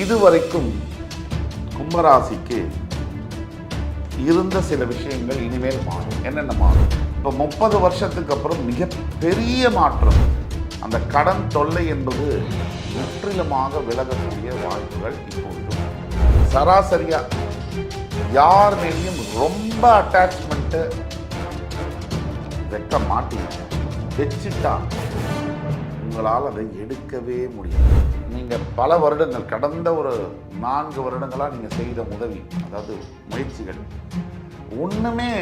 இதுவரைக்கும் கும்பராசிக்கு இருந்த சில விஷயங்கள் இனிமேல் மாறும். என்னென்ன மாறும்? இப்போ முப்பது வருஷத்துக்கு அப்புறம் மிகப்பெரிய மாற்றம். அந்த கடன் தொல்லை என்பது முற்றிலுமாக விலகக்கூடிய வாய்ப்புகள் இப்போது சராசரியாக யார் மேலேயும் ரொம்ப அட்டாச்மெண்ட்டு வைக்க மாட்டீங்க. வச்சுட்டா உங்களால் அதை எடுக்கவே முடியாது. நீங்கள் பல வருடங்கள் கடந்த ஒரு நான்கு வருடங்களாக நீங்கள் செய்த உதவி அதாவது முயற்சிகள் ஒன்றுமே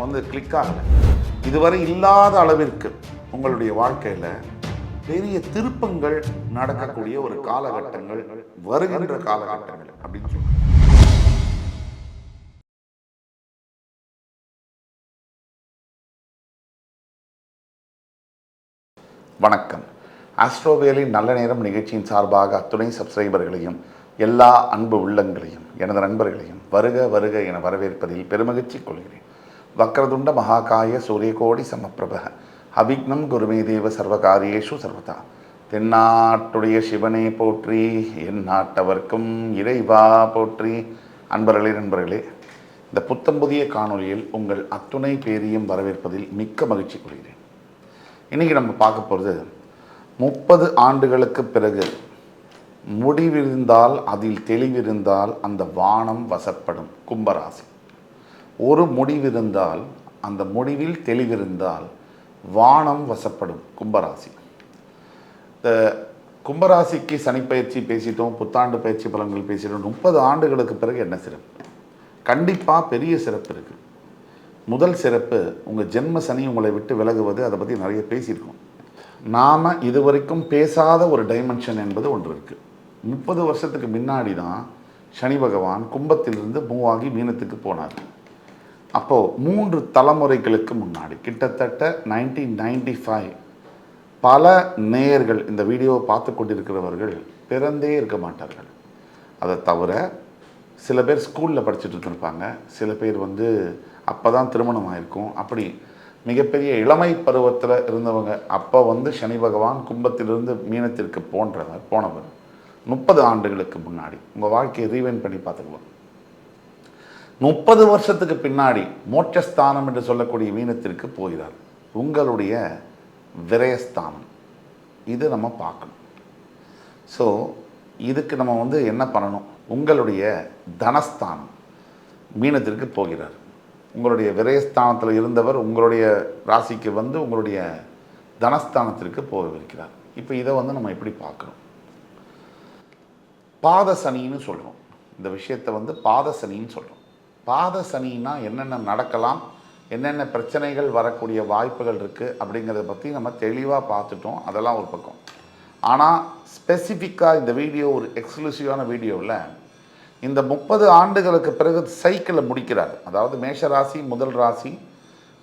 வந்து கிளிக் ஆகலை. இதுவரை இல்லாத அளவிற்கு உங்களுடைய வாழ்க்கையில் பெரிய திருப்பங்கள் நடக்கக்கூடிய ஒரு காலகட்டங்கள் வருகின்ற காலகட்டங்கள் அப்படின்னு சொல்லுவாங்க வணக்கம். ஆஸ்ட்ரோவேலின் நல்ல நேரம் நிகழ்ச்சியின் சார்பாக அத்துணை சப்ஸ்கிரைபர்களையும் எல்லா அன்பு உள்ளங்களையும் எனது நண்பர்களையும் வருக வருக என வரவேற்பதில் பெருமகிழ்ச்சி கொள்கிறேன். வக்ரதுண்ட மகாகாய சூரியகோடி சமப்பிரப அபிக்னம் குருமே தேவ சர்வகாரியேஷு சர்வதா. தென்னாட்டுடைய சிவனே போற்றி என் நாட்டவர்க்கும் இறைவா போற்றி. அன்பர்களே நண்பர்களே இந்த புத்தம் புதிய காணொளியில் உங்கள் அத்துணை பேரையும் வரவேற்பதில் மிக்க மகிழ்ச்சி கொள்கிறேன். இன்றைக்கி நம்ம பார்க்க போகிறது முப்பது ஆண்டுகளுக்கு பிறகு முடிவிருந்தால் அதில் தெளிவிருந்தால் அந்த வானம் வசப்படும் கும்பராசி. ஒரு முடிவிருந்தால் அந்த முடிவில் தெளிவிருந்தால் வானம் வசப்படும் கும்பராசி. இந்த கும்பராசிக்கு சனிப்பயிற்சி பேசிட்டோம் புத்தாண்டு பயிற்சி பலன்கள் பேசிட்டோம். முப்பது ஆண்டுகளுக்கு பிறகு என்ன சிறப்பு? கண்டிப்பாக பெரிய சிறப்பு இருக்குது முதல் சிறப்பு உங்கள் ஜென்ம சனி உங்களை விட்டு விலகுவது அதை பற்றி நிறைய பேசியிருக்கோம். நாம் இதுவரைக்கும் பேசாத ஒரு டைமென்ஷன் என்பது ஒன்று இருக்குது முப்பது வருஷத்துக்கு முன்னாடி தான் சனி பகவான் கும்பத்திலிருந்து மூவாகி மீனத்துக்கு போனார். அப்போது மூன்று தலைமுறைகளுக்கு முன்னாடி கிட்டத்தட்ட நைன்டீன் நைன்டி ஃபைவ் பல நேயர்கள் இந்த வீடியோவை பார்த்து கொண்டிருக்கிறவர்கள் பிறந்தே இருக்க மாட்டார்கள். அதை தவிர சில பேர் ஸ்கூலில் படிச்சுட்டு இருந்திருப்பாங்க. சில பேர் வந்து அப்போ தான் திருமணம் ஆயிருக்கும். அப்படி மிகப்பெரிய இளமை பருவத்தில் இருந்தவங்க அப்போ வந்து சனி பகவான் கும்பத்திலிருந்து மீனத்திற்கு போன்றவர் போனவர். முப்பது ஆண்டுகளுக்கு முன்னாடி. உங்கள் வாழ்க்கையை ரீவைன் பண்ணி பார்த்துக்கலாம் முப்பது வருஷத்துக்கு பின்னாடி மோட்சஸ்தானம் என்று சொல்லக்கூடிய மீனத்திற்கு போகிறார். உங்களுடைய விரயஸ்தானம். இது நம்ம பார்க்கணும். ஸோ இதுக்கு நம்ம வந்து என்ன பண்ணணும்? உங்களுடைய தனஸ்தானம் மீனத்திற்கு போகிறார். உங்களுடைய விரயஸ்தானத்தில் இருந்தவர் உங்களுடைய ராசிக்கு வந்து உங்களுடைய தனஸ்தானத்திற்கு போகவிருக்கிறார். இப்போ இதை வந்து நம்ம எப்படி பார்க்குறோம் பாத சனின்னு சொல்கிறோம் இந்த விஷயத்தை வந்து பாத சனின்னு சொல்கிறோம் பாத சனின்னா என்னென்ன நடக்கலாம் என்னென்ன பிரச்சனைகள் வரக்கூடிய வாய்ப்புகள் இருக்குது அப்படிங்கிறத பற்றி நம்ம தெளிவாக பார்த்துட்டோம். அதெல்லாம் ஒரு பக்கம். ஆனால் ஸ்பெசிஃபிக்காக இந்த வீடியோ ஒரு எக்ஸ்க்ளூசிவான வீடியோவில் இந்த முப்பது ஆண்டுகளுக்கு பிறகு சைக்கிளை முடிக்கிறார். அதாவது மேஷ ராசி முதல் ராசி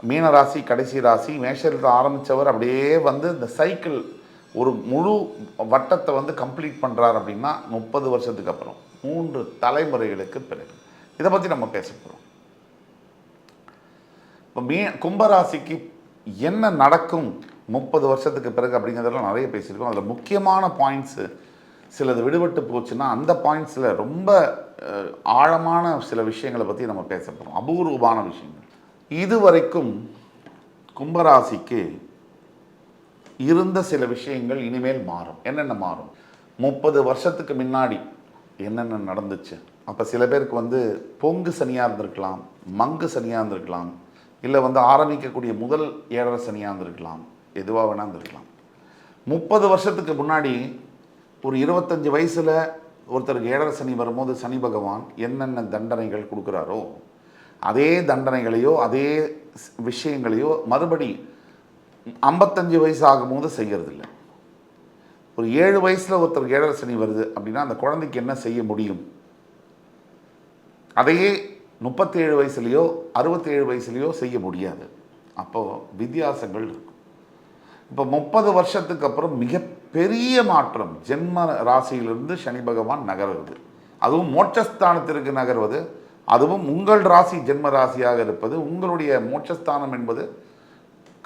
மீன ராசி கடைசி ராசி மேஷத்தில் ஆரம்பித்தவர் அப்படியே வந்து இந்த சைக்கிள் ஒரு முழு வட்டத்தை வந்து கம்ப்ளீட் பண்ணுறார் அப்படின்னா முப்பது வருஷத்துக்கு அப்புறம் மூன்று தலைமுறைகளுக்கு பிறகு. இதை பற்றி நம்ம பேச போகிறோம் இப்போ மீ கும்பராசிக்கு என்ன நடக்கும் முப்பது வருஷத்துக்கு பிறகு அப்படிங்கிறதெல்லாம் நிறைய பேசியிருக்கோம். அதில் முக்கியமான பாயிண்ட்ஸு சிலது விடுபட்டு போச்சுன்னா அந்த பாயிண்ட்ஸில் ரொம்ப ஆழமான சில விஷயங்களை பற்றி நம்ம பேச போகிறோம் அபூர்வமான விஷயங்கள். இதுவரைக்கும் கும்பராசிக்கு இருந்த சில விஷயங்கள் இனிமேல் மாறும். என்னென்ன மாறும்? முப்பது வருஷத்துக்கு முன்னாடி என்னென்ன நடந்துச்சு? அப்போ சில பேருக்கு வந்து பொங்கு சனியாக இருந்திருக்கலாம் மங்கு சனியாக இருந்திருக்கலாம் இல்லை வந்து ஆரம்பிக்கக்கூடிய முதல் ஏழரை சனியாக இருந்திருக்கலாம் எதுவாக வேணா இருந்திருக்கலாம். முப்பது வருஷத்துக்கு முன்னாடி ஒரு இருபத்தஞ்சி வயசில் ஒருத்தருக்கு ஏழரை சனி வரும்போது சனி பகவான் என்னென்ன தண்டனைகள் கொடுக்குறாரோ அதே தண்டனைகளையோ அதே விஷயங்களையோ மறுபடி ஐம்பத்தஞ்சு வயசு ஆகும்போது செய்யறதில்ல. ஒரு ஏழு வயசில் ஒருத்தருக்கு ஏழரை சனி வருது அப்படின்னா அந்த குழந்தைக்கு என்ன செய்ய முடியும்? அதையே முப்பத்தேழு வயசுலேயோ அறுபத்தேழு வயசுலேயோ செய்ய முடியாது. அப்போது வித்தியாசங்கள் இருக்கும். இப்போ முப்பது வருஷத்துக்கு அப்புறம் பெரிய மாற்றம். ஜென்ம ராசியிலிருந்து சனி பகவான் நகர்வது அதுவும் மோட்சஸ்தானத்திற்கு நகர்வது. அதுவும் உங்கள் ராசி ஜென்ம ராசியாக இருப்பது. உங்களுடைய மோட்சஸ்தானம் என்பது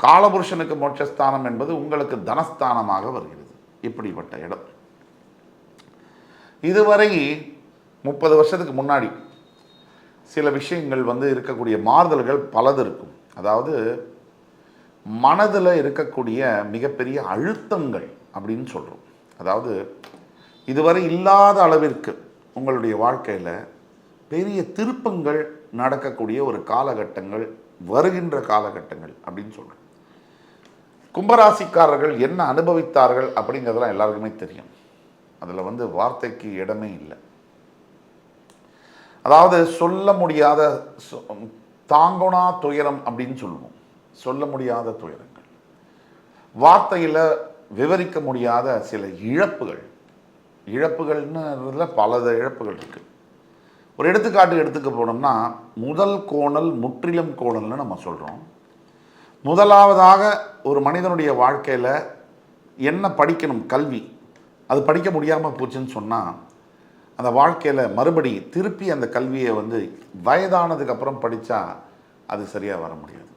காலபுருஷனுக்கு மோட்சஸ்தானம் என்பது உங்களுக்கு தனஸ்தானமாக வருகிறது. இப்படிப்பட்ட இடம். இதுவரை முப்பது வருஷத்துக்கு முன்னாடி சில விஷயங்கள் வந்து இருக்கக்கூடிய மாறுதல்கள் பலது இருக்கும். அதாவது மனதில் இருக்கக்கூடிய மிகப்பெரிய அழுத்தங்கள் அப்படின்னு சொல்கிறோம் அதாவது இதுவரை இல்லாத அளவிற்கு உங்களுடைய வாழ்க்கையில் பெரிய திருப்பங்கள் நடக்கக்கூடிய ஒரு காலகட்டங்கள் வருகின்ற காலகட்டங்கள் அப்படின்னு சொல்கிறோம் கும்பராசிக்காரர்கள் என்ன அனுபவித்தார்கள் அப்படிங்கிறதெல்லாம் எல்லாருக்குமே தெரியும். அதில் வந்து வார்த்தைக்கு இடமே இல்லை. அதாவது சொல்ல முடியாத சொ- துயரம் அப்படின்னு சொல்லுவோம். சொல்ல முடியாத துயரங்கள். வார்த்தையில் விவரிக்க முடியாத சில இழப்புகள். இழப்புகள்னு பல இழப்புகள் இருக்குது ஒரு எடுத்துக்காட்டு எடுத்துக்க போனோம்னா முதல் கோணல் முற்றிலும் கோணல்னு நம்ம சொல்கிறோம் முதலாவதாக ஒரு மனிதனுடைய வாழ்க்கையில் என்ன படிக்கணும்? கல்வி. அது படிக்க முடியாமல் போச்சுன்னு சொன்னால் அந்த வாழ்க்கையில் மறுபடி திருப்பி அந்த கல்வியை வந்து வயதானதுக்கப்புறம் படித்தா அது சரியாக வர முடியாது.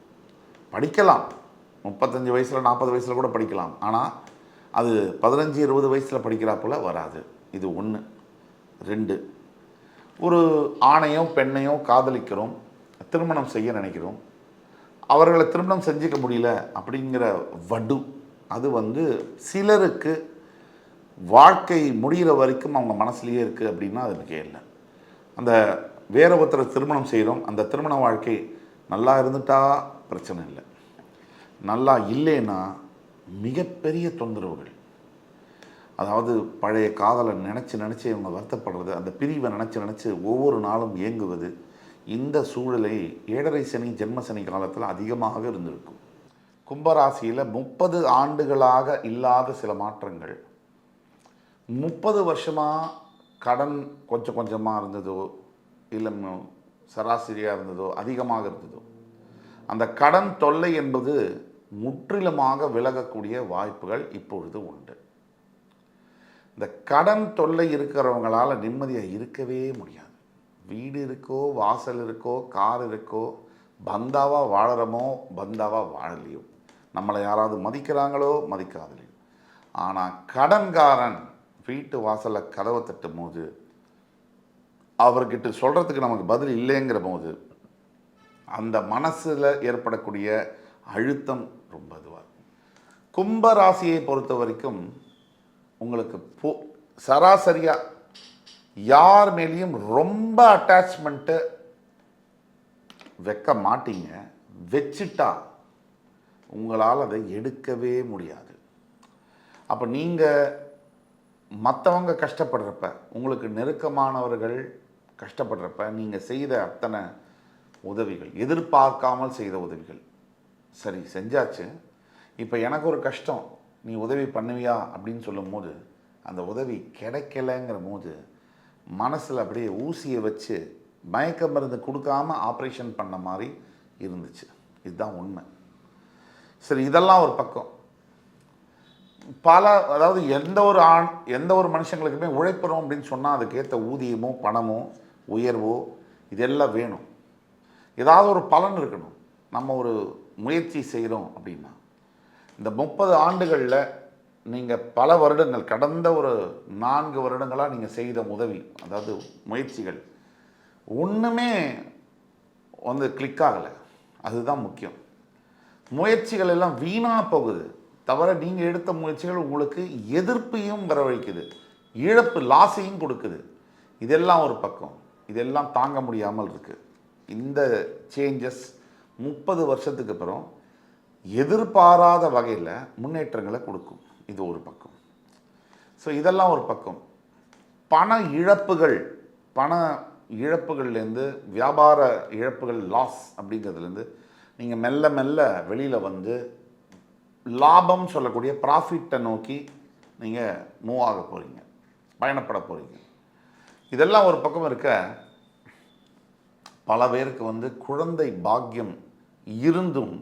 படிக்கலாம். முப்பத்தஞ்சு வயசில் நாற்பது வயசில் கூட படிக்கலாம். ஆனால் அது பதினஞ்சு இருபது வயசில் படிக்கிறாப்புல வராது. இது ஒன்று ரெண்டு ஒரு ஆணையோ பெண்ணையோ காதலிக்கிறோம் திருமணம் செய்ய நினைக்கிறோம் அவர்களை திருமணம் செஞ்சுக்க முடியல அப்படிங்கிற வடு அது வந்து சிலருக்கு வாழ்க்கை முடிகிற வரைக்கும் அவங்க மனசுலேயே இருக்குது அப்படின்னா அது மிக இல்லை. அந்த வேற ஒருத்தரை திருமணம் செய்கிறோம் அந்த திருமண வாழ்க்கை நல்லா இருந்துட்டா பிரச்சனை இல்லை. நல்லா இல்லைன்னா மிகப்பெரிய தொந்தரவுகள். அதாவது பழைய காதலை நினச்சி நினச்சி இவங்க வருத்தப்படுறது அந்த பிரிவை நினச்சி நினச்சி ஒவ்வொரு நாளும் இயங்குவது இந்த சூழலை ஏழரை சனி ஜென்ம சனி காலத்தில் அதிகமாக இருந்திருக்கும். கும்பராசியில் முப்பது ஆண்டுகளாக இல்லாத சில மாற்றங்கள். முப்பது வருஷமாக கடன் கொஞ்சம் கொஞ்சமாக இருந்ததோ இல்லை சராசரியாக இருந்ததோ அதிகமாக இருந்ததோ அந்த கடன் தொல்லை என்பது முற்றிலுமாக விலகக்கூடிய வாய்ப்புகள் இப்பொழுது உண்டு. இந்த கடன் தொல்லை இருக்கிறவங்களால் நிம்மதியாக இருக்கவே முடியாது. வீடு இருக்கோ வாசல் இருக்கோ கார் இருக்கோ பந்தாவாக வாழறமோ பந்தாவாக வாழலையோ. நம்மளை யாராவது மதிக்கிறாங்களோ மதிக்காதலையோ. ஆனால் கடன்காரன் வீட்டு வாசலில் கதவை தட்டும் போது அவர்கிட்ட சொல்கிறதுக்கு நமக்கு பதில் இல்லைங்கிற போது அந்த மனசில் ஏற்படக்கூடிய அழுத்தம் ரொம்ப இதுவாக இருக்கும். கும்ப ராசியை பொறுத்த வரைக்கும் உங்களுக்கு போ சராசரியாக யார் மேலேயும் ரொம்ப அட்டாச்மெண்ட்டு வைக்க மாட்டீங்க. வச்சுட்டா உங்களால் அதை எடுக்கவே முடியாது. அப்போ நீங்கள் மற்றவங்க கஷ்டப்படுறப்ப உங்களுக்கு நெருக்கமானவர்கள் கஷ்டப்படுறப்ப நீங்கள் செய்த அத்தனை உதவிகள் எதிர்பார்க்காமல் செய்த உதவிகள் சரி செஞ்சாச்சு. இப்போ எனக்கு ஒரு கஷ்டம். நீ உதவி பண்ணுவியா? அப்படின்னு சொல்லும்போது அந்த உதவி கிடைக்கலங்கிற போது மனசில் அப்படியே ஊசியை வச்சு மயக்க மருந்து கொடுக்காம ஆப்ரேஷன் பண்ண மாதிரி இருந்துச்சு. இதுதான் உண்மை. சரி இதெல்லாம் ஒரு பக்கம். பல அதாவது எந்த ஒரு ஆண் எந்த ஒரு மனுஷங்களுக்குமே உழைக்கிறோம் அப்படின்னு சொன்னால் அதுக்கேற்ற ஊதியமோ பணமோ உயர்வோ இதெல்லாம் வேணும். ஏதாவது ஒரு பலன் இருக்கணும். நம்ம ஒரு முயற்சி செய்கிறோம் அப்படின்னா இந்த முப்பது ஆண்டுகளில் நீங்கள் பல வருடங்கள் கடந்த ஒரு நான்கு வருடங்களாக நீங்கள் செய்த உதவி அதாவது முயற்சிகள் ஒன்றுமே வந்து கிளிக் ஆகலை. அதுதான் முக்கியம். முயற்சிகள் எல்லாம் வீணாக போகுது. தவிர நீங்கள் எடுத்த முயற்சிகள் உங்களுக்கு எதிர்ப்பையும் வரவழைக்குது. இழப்பு லாஸையும் கொடுக்குது. இதெல்லாம் ஒரு பக்கம். இதெல்லாம் தாங்க முடியாமல் இருக்குது இந்த சேஞ்சஸ் முப்பது வருஷத்துக்கு அப்புறம் எதிர்பாராத வகையில் முன்னேற்றங்களை கொடுக்கும். இது ஒரு பக்கம். ஸோ இதெல்லாம் ஒரு பக்கம். பண இழப்புகள் பண இழப்புகள்லேருந்து வியாபார இழப்புகள் லாஸ் அப்படிங்கிறதுலேருந்து நீங்கள் மெல்ல மெல்ல வெளியில் வந்து லாபம் சொல்லக்கூடிய ப்ராஃபிட்டை நோக்கி நீங்கள் மூவ் ஆக போகிறீங்க பயணப்பட போகிறீங்க இதெல்லாம் ஒரு பக்கம் இருக்க பல பேருக்கு வந்து குழந்தை பாக்கியம் இருந்தும்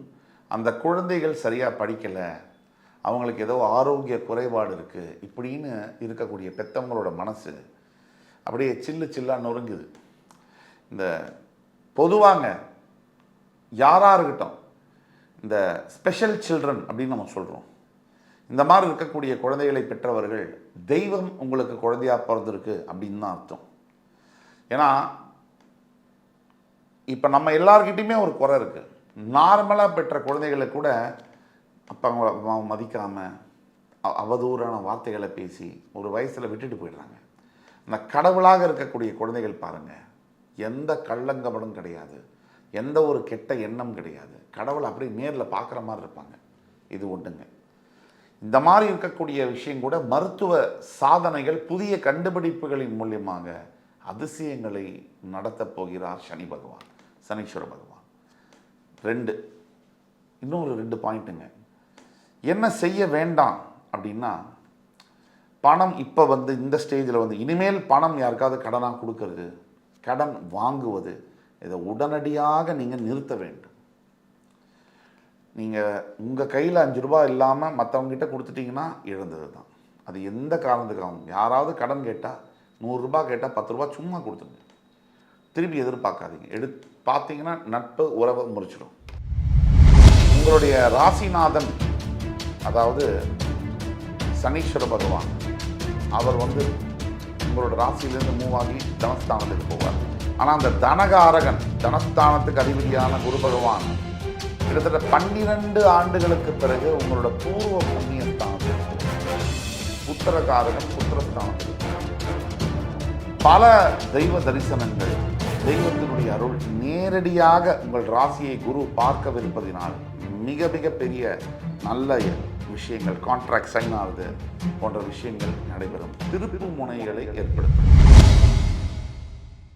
அந்த குழந்தைகள் சரியாக படிக்கலை. அவங்களுக்கு ஏதோ ஆரோக்கிய குறைபாடு இருக்குது இப்படின்னு இருக்கக்கூடிய பெத்தவங்களோட மனசு அப்படியே சில்லு சில்லாக நொறுங்குது. இந்த பொதுவாங்க யாராக இருக்கட்டும் இந்த ஸ்பெஷல் சில்ட்ரன் அப்படின்னு நம்ம சொல்கிறோம் இந்த மாதிரி இருக்கக்கூடிய குழந்தைகளை பெற்றவர்கள் தெய்வம் உங்களுக்கு குழந்தையாக பிறந்திருக்கு அப்படின்னு தான் அர்த்தம். ஏன்னா இப்போ நம்ம எல்லாருக்கிட்டையுமே ஒரு குறை இருக்குது நார்மலாக பெற்ற குழந்தைகளை கூட அப்போ அவங்க மதிக்காமல் அவதூறான வார்த்தைகளை பேசி ஒரு வயசில் விட்டுட்டு போயிடுறாங்க. அந்த கடவுளாக இருக்கக்கூடிய குழந்தைகள் பாருங்கள் எந்த கள்ளங்கபடும் கிடையாது. எந்த ஒரு கெட்ட எண்ணம் கிடையாது. கடவுளை அப்படியே நேரில் பார்க்குற மாதிரி இருப்பாங்க. இது ஒன்றுங்க இந்த மாதிரி இருக்கக்கூடிய விஷயம் கூட மருத்துவ சாதனைகள் புதிய கண்டுபிடிப்புகளின் மூலியமாக அதிசயங்களை நடத்தப் போகிறார் சனி பகவான். சனீஸ்வர பகவான். ரெண்டு இன்னொரு ரெண்டு பாயிண்ட்டுங்க. என்ன செய்ய வேண்டாம் அப்படின்னா பணம் இப்போ வந்து இந்த ஸ்டேஜில் வந்து இனிமேல் பணம் யாருக்காவது கடனாக கொடுக்கறது கடன் வாங்குவது இதை உடனடியாக நீங்கள் நிறுத்த வேண்டும். நீங்கள் உங்கள் கையில் அஞ்சு ரூபா இல்லாமல் மற்றவங்ககிட்ட கொடுத்துட்டிங்கன்னா இழந்தது தான் அது எந்த காரணத்துக்காகவும் யாராவது கடன் கேட்டால் நூறுரூபா கேட்டால் பத்து ரூபா சும்மா கொடுத்துருங்க. திருப்பி எதிர்பார்க்காதீங்க. எடு பார்த்தீங்கன்னா நட்பு உறவை முறிச்சிடும் உங்களுடைய ராசிநாதன் அதாவது சனீஸ்வர பகவான் அவர் வந்து உங்களோட ராசியிலேருந்து மூவ் ஆகி தனஸ்தானத்துக்கு போவார். ஆனால் அந்த தனகாரகன் தனஸ்தானத்துக்கு அதிபதியான குரு பகவான் கிட்டத்தட்ட பன்னிரண்டு ஆண்டுகளுக்கு பிறகு உங்களோட பூர்வ புண்ணிய புத்திரகாரகன் புத்திரஸ்தானத்தில் பல தெய்வ தரிசனங்கள் தெய்வத்தினுடைய அருள் நேரடியாக உங்கள் ராசியை குரு பார்க்கவிருப்பதினால் மிக மிக பெரிய நல்ல விஷயங்கள் கான்ட்ராக்ட் சைன் ஆகுது போன்ற விஷயங்கள் நடைபெறும். திருப்பு முனைகளை ஏற்படுத்தும்.